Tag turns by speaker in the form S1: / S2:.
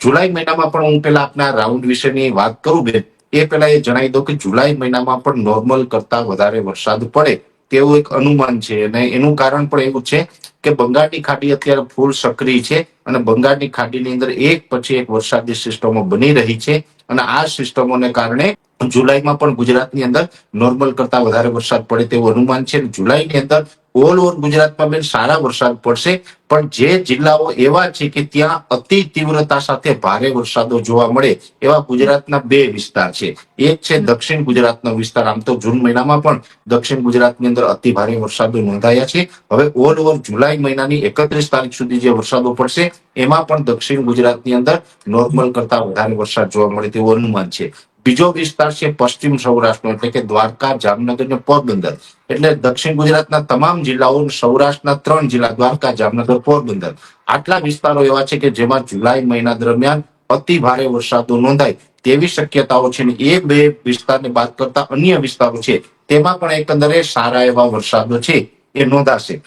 S1: જુલાઈ મહિનામાં પણ હું પેલા આપના રાઉન્ડ વિશેની વાત કરું બેન એ પેલા એ જણાવી દઉં કે જુલાઈ મહિનામાં પણ નોર્મલ કરતા વધારે વરસાદ પડે તેવું એક અનુમાન છે. અને એનું કારણ પણ એવું છે કે બંગાળની ખાડી અત્યારે ફૂલ સક્રિય છે અને બંગાળની ખાડીની અંદર એક પછી એક વરસાદી સિસ્ટમો બની રહી છે અને આ સિસ્ટમોને કારણે જુલાઈમાં પણ ગુજરાતની અંદર નોર્મલ કરતા વધારે વરસાદ પડે તેવું અનુમાન છે. જુલાઈની અંદર ઓલ ઓવર ગુજરાતમાં બેન સારા વરસાદ પડશે. પણ જે જિલ્લાઓ એવા છે કે ત્યાં અતિ તીવ્રતા સાથે ભારે વરસાદો જોવા મળે એવા ગુજરાતના બે વિસ્તાર છે. એક છે દક્ષિણ ગુજરાતનો વિસ્તાર, આમ તો જૂન મહિનામાં પણ દક્ષિણ ગુજરાતની અંદર અતિ ભારે વરસાદો નોંધાયા છે. હવે ઓલ ઓવર જુલાઈ મહિનાની એકત્રીસ તારીખ સુધી જે વરસાદો પડશે, એમાં પણ દક્ષિણ ગુજરાતની અંદર નોર્મલ કરતા વધારે વરસાદ જોવા મળે તેવું અનુમાન છે. બીજો વિસ્તાર છે પશ્ચિમ સૌરાષ્ટ્રનો, એટલે કે દ્વારકા જામનગર અને પોરબંદર. એટલે દક્ષિણ ગુજરાતના તમામ જિલ્લાઓ, સૌરાષ્ટ્રના ત્રણ જિલ્લા, દ્વારકા, જામનગર, પોરબંદર. આટલા વિસ્તારો એવા છે કે જેમાં જુલાઈ મહિના દરમિયાન અતિ ભારે વરસાદો નોંધાય તેવી શક્યતાઓ છે ને એ બે વિસ્તારને બાદ કરતા અન્ય વિસ્તારો છે, તેમાં પણ એકંદરે સારા એવા વરસાદો છે એ નોંધાશે.